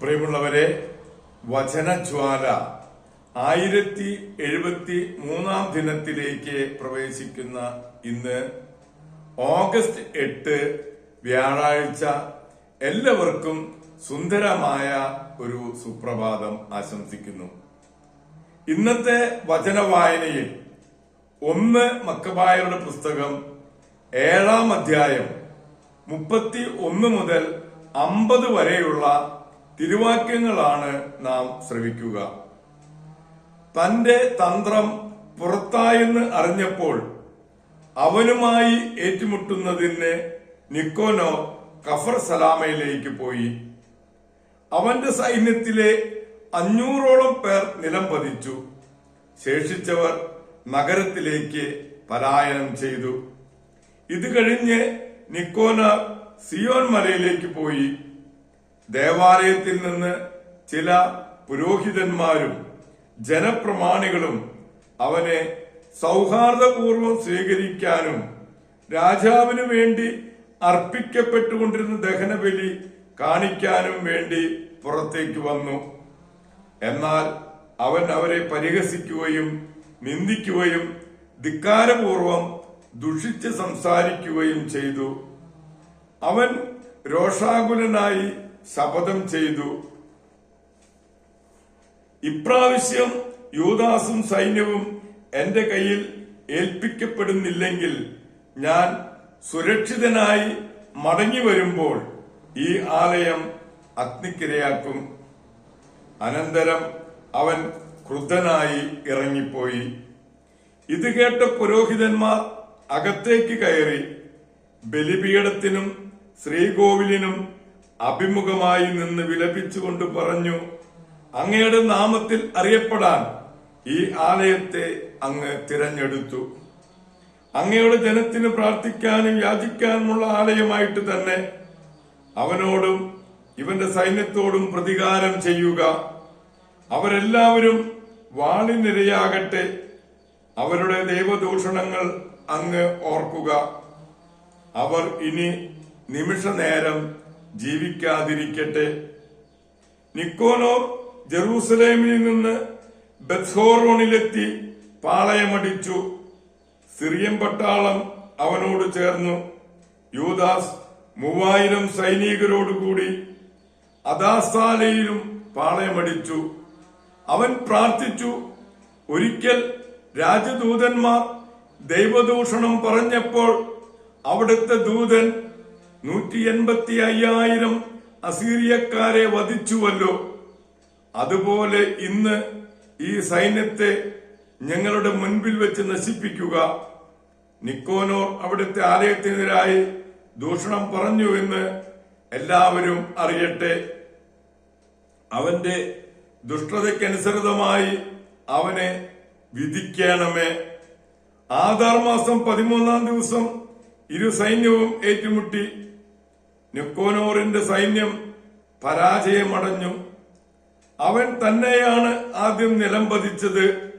പ്രിയമുള്ളവരെ വചനജ്വാല ആയിരത്തി എഴുപത്തി മൂന്നാം ദിനത്തിലേക്ക് പ്രവേശിക്കുന്ന ഇന്ന് ഓഗസ്റ്റ് എട്ട് വ്യാഴാഴ്ച എല്ലാവർക്കും സുന്ദരമായ ഒരു സുപ്രഭാതം ആശംസിക്കുന്നു. ഇന്നത്തെ വചനവായനയിൽ ഒന്ന് മക്കബായരുടെ പുസ്തകം ഏഴാം അധ്യായം മുപ്പത്തി ഒന്ന് മുതൽ അമ്പത് വരെയുള്ള തിരുവാക്യങ്ങളാണ് നാം ശ്രവിക്കുക. തന്റെ തന്ത്രം പുറത്തായെന്ന് അറിഞ്ഞപ്പോൾ അവനുമായി ഏറ്റുമുട്ടുന്നതിന് നിക്കോനോ കഫർ സലാമയിലേക്ക് പോയി. അവന്റെ സൈന്യത്തിലെ അഞ്ഞൂറോളം പേർ നിലം പതിച്ചു. ശേഷിച്ചവർ നഗരത്തിലേക്ക് പലായനം ചെയ്തു. ഇത് കഴിഞ്ഞ് നിക്കോന സിയോൻ മലയിലേക്ക് പോയി. ദേവാലയത്തിൽ നിന്ന് ചില പുരോഹിതന്മാരും ജനപ്രമാണികളും അവനെ സൗഹാർദ്ദപൂർവം സ്വീകരിക്കാനും രാജാവിനു വേണ്ടി അർപ്പിക്കപ്പെട്ടുകൊണ്ടിരുന്ന ദഹനബലി കാണിക്കാനും വേണ്ടി പുറത്തേക്ക് വന്നു. എന്നാൽ അവൻ അവരെ പരിഹസിക്കുകയും നിന്ദിക്കുകയും ധിക്കാരപൂർവം ദുഷിച്ച് സംസാരിക്കുകയും ചെയ്തു. അവൻ രോഷാകുലനായി ശപഥം ചെയ്തു. ഇപ്രാവശ്യം യൂദാസും സൈന്യവും എന്റെ കയ്യിൽ ഏൽപ്പിക്കപ്പെടുന്നില്ലെങ്കിൽ ഞാൻ സുരക്ഷിതനായി മടങ്ങി വരുമ്പോൾ ഈ ആലയം അഗ്നിക്കിരയാക്കും. അനന്തരം അവൻ ക്രുദ്ധനായി ഇറങ്ങിപ്പോയി. ഇത് കേട്ട പുരോഹിതന്മാർ അകത്തേക്ക് കയറി ബലിപീഠത്തിനും ശ്രീകോവിലിനും അഭിമുഖമായി നിന്ന് വിലപിച്ചുകൊണ്ട് പറഞ്ഞു അങ്ങയുടെ നാമത്തിൽ അറിയപ്പെടാൻ ഈ ആലയത്തെ അങ്ങ് തിരഞ്ഞെടുത്തു. അങ്ങയുടെ ജനത്തിന് പ്രാർത്ഥിക്കാനും യാചിക്കാനുമുള്ള ആലയമായിട്ട് തന്നെ അവനോടും ഇവന്റെ സൈന്യത്തോടും പ്രതികാരം ചെയ്യുക. അവരെല്ലാവരും വാളിനിരയാകട്ടെ അവരുടെ ദൈവദൂഷണങ്ങൾ അങ്ങ് ഓർക്കുക. അവർ ഇനി നിമിഷ നേരം ജീവിക്കാതിരിക്കട്ടെ. നിക്കോനോർ ജെറൂസലേമിൽ നിന്ന് ബത്ഹോറോണിലെത്തി പാളയമടിച്ചു. സിറിയൻ പട്ടാളം അവനോട് ചേർന്നു. യൂദാസ് മൂവായിരം സൈനികരോടുകൂടി അദാസാലയിലും പാളയമടിച്ചു. അവൻ പ്രാർത്ഥിച്ചു ഒരിക്കൽ രാജദൂതന്മാർ ദൈവദൂഷണം പറഞ്ഞപ്പോൾ അവിടുത്തെ ദൂതൻ നൂറ്റി എൺപത്തി അയ്യായിരം അസീറിയക്കാരെ വധിച്ചുവല്ലോ. അതുപോലെ ഇന്ന് ഈ സൈന്യത്തെ ഞങ്ങളുടെ മുൻപിൽ വെച്ച് നശിപ്പിക്കുക. നിക്കോനോർ അവിടുത്തെ ആലയത്തിനെതിരായി ദൂഷണം പറഞ്ഞു എന്ന് എല്ലാവരും അറിയട്ടെ. അവന്റെ ദുഷ്ടതയ്ക്കനുസൃതമായി അവനെ വിധിക്കണമേ. ആധാർ മാസം പതിമൂന്നാം ദിവസം ഇരു സൈന്യവും ഏറ്റുമുട്ടി. നിക്കോനോറിന്റെ സൈന്യം പരാജയമടഞ്ഞു. അവൻ തന്നെയാണ് ആദ്യം നിലം പതിച്ചത്.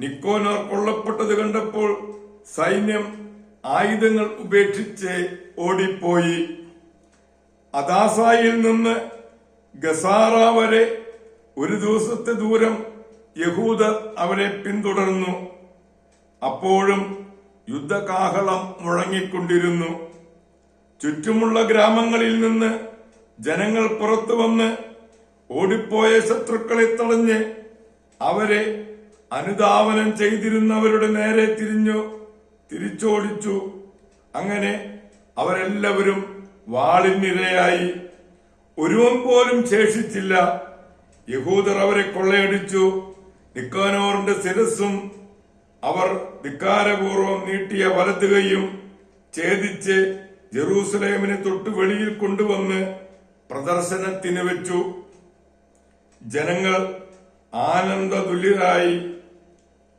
നിക്കോനോർ കൊള്ളപ്പെട്ടത് കണ്ടപ്പോൾ സൈന്യം ആയുധങ്ങൾ ഉപേക്ഷിച്ച് ഓടിപ്പോയി. അദാസായിൽ നിന്ന് ഗസാറ വരെ ഒരു ദിവസത്തെ ദൂരം യഹൂദർ അവരെ പിന്തുടർന്നു. അപ്പോഴും യുദ്ധകാഹളം മുഴങ്ങിക്കൊണ്ടിരുന്നു. ചുറ്റുമുള്ള ഗ്രാമങ്ങളിൽ നിന്ന് ജനങ്ങൾ പുറത്തു വന്ന് ഓടിപ്പോയ ശത്രുക്കളെ തടഞ്ഞ് അവരെ അനുധാവനം ചെയ്തിരുന്നവരുടെ നേരെ തിരിഞ്ഞു തിരിച്ചോടിച്ചു. അങ്ങനെ അവരെല്ലാവരും വാളിനിരയായി ഒരുവൻ പോലും ശേഷിച്ചില്ല. യഹൂദർ അവരെ കൊള്ളയടിച്ചു. നിക്കാനോറിന്റെ ശിരസും അവർ ധിക്കാരപൂർവം നീട്ടിയ വലത്തുകയും ഛേദിച്ച് ജെറൂസലേമിനെ തൊട്ട് വെളിയിൽ കൊണ്ടുവന്ന് പ്രദർശനത്തിന് വെച്ചു. ജനങ്ങൾ ആനന്ദതുല്യരായി.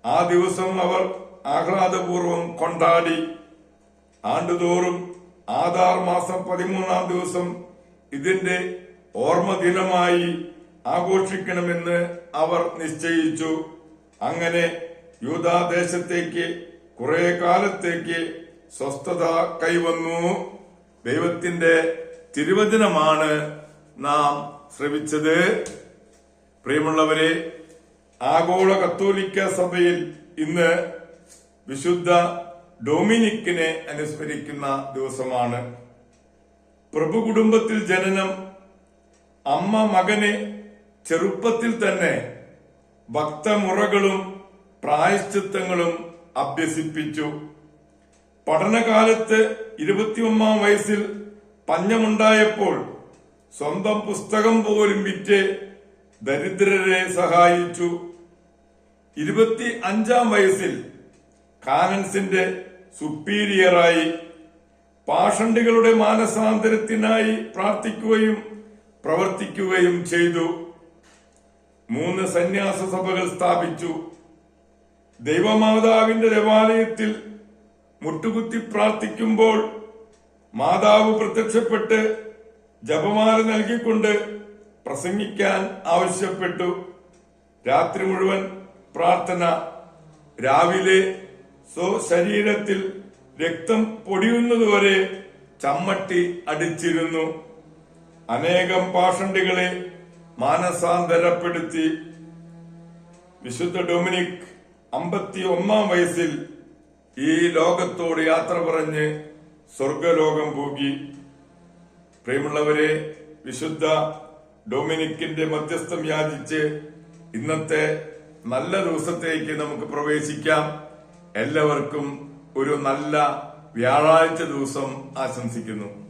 ആ ദിവസം അവർ ആഹ്ലാദപൂർവം കൊണ്ടാടി. ആണ്ടുതോറും ആധാർ മാസം പതിമൂന്നാം ദിവസം ഇതിന്റെ ഓർമ്മ ദിനമായി ആഘോഷിക്കണമെന്ന് അവർ നിശ്ചയിച്ചു. അങ്ങനെ യൂതാദേശത്തേക്ക് കുറെ കാലത്തേക്ക് സ്വസ്ഥത കൈവന്നു. ദൈവത്തിന്റെ തിരുവചനമാണ് നാം ശ്രവിച്ചത്. പ്രിയമുള്ളവരെ ആഗോള കത്തോലിക്ക സഭയിൽ ഇന്ന് വിശുദ്ധ ഡൊമിനിക്കിനെ അനുസ്മരിക്കുന്ന ദിവസമാണ്. പ്രഭു കുടുംബത്തിൽ ജനനം അമ്മ മകനെ ചെറുപ്പത്തിൽ തന്നെ ഭക്തമുറകളും പ്രായശ്ചിത്തങ്ങളും അഭ്യസിപ്പിച്ചു. പഠനകാലത്ത് ഇരുപത്തിയൊന്നാം വയസ്സിൽ പഞ്ഞമുണ്ടായപ്പോൾ സ്വന്തം പുസ്തകം പോലും വിറ്റ് ദരിദ്രരെ സഹായിച്ചു. ഇരുപത്തി അഞ്ചാം വയസ്സിൽ കാനൻസിന്റെ സുപ്പീരിയറായി പാഷണ്ടികളുടെ മാനസാന്തരത്തിനായി പ്രാർത്ഥിക്കുകയും പ്രവർത്തിക്കുകയും ചെയ്തു. മൂന്ന് സന്യാസ സഭകൾ സ്ഥാപിച്ചു. ദൈവമാതാവിന്റെ ദേവാലയത്തിൽ മുട്ടുകുത്തി പ്രാർത്ഥിക്കുമ്പോൾ മാതാവ് പ്രത്യക്ഷപ്പെട്ട് ജപമാല നൽകിക്കൊണ്ട് പ്രസംഗിക്കാൻ ആവശ്യപ്പെട്ടു. രാത്രി മുഴുവൻ പ്രാർത്ഥന. രാവിലെ സ്വശരീരത്തിൽ രക്തം പൊടിയുന്നതുവരെ ചമ്മട്ടി അടിച്ചിരുന്നു. അനേകം പാഷണ്ടികളെ മാനസാന്തരപ്പെടുത്തി. വിശുദ്ധ ഡൊമിനിക് അമ്പത്തി ഒന്നാം വയസ്സിൽ ഈ ലോകത്തോട് യാത്ര പറഞ്ഞ് സ്വർഗലോകം പോകി. പ്രിയമുള്ളവരെ വിശുദ്ധ ഡൊമിനിക്കിന്റെ മധ്യസ്ഥം യാചിച്ച് ഇന്നത്തെ നല്ല ദിവസത്തേക്ക് നമുക്ക് പ്രവേശിക്കാം. എല്ലാവർക്കും ഒരു നല്ല വ്യാഴാഴ്ച ദിവസം ആശംസിക്കുന്നു.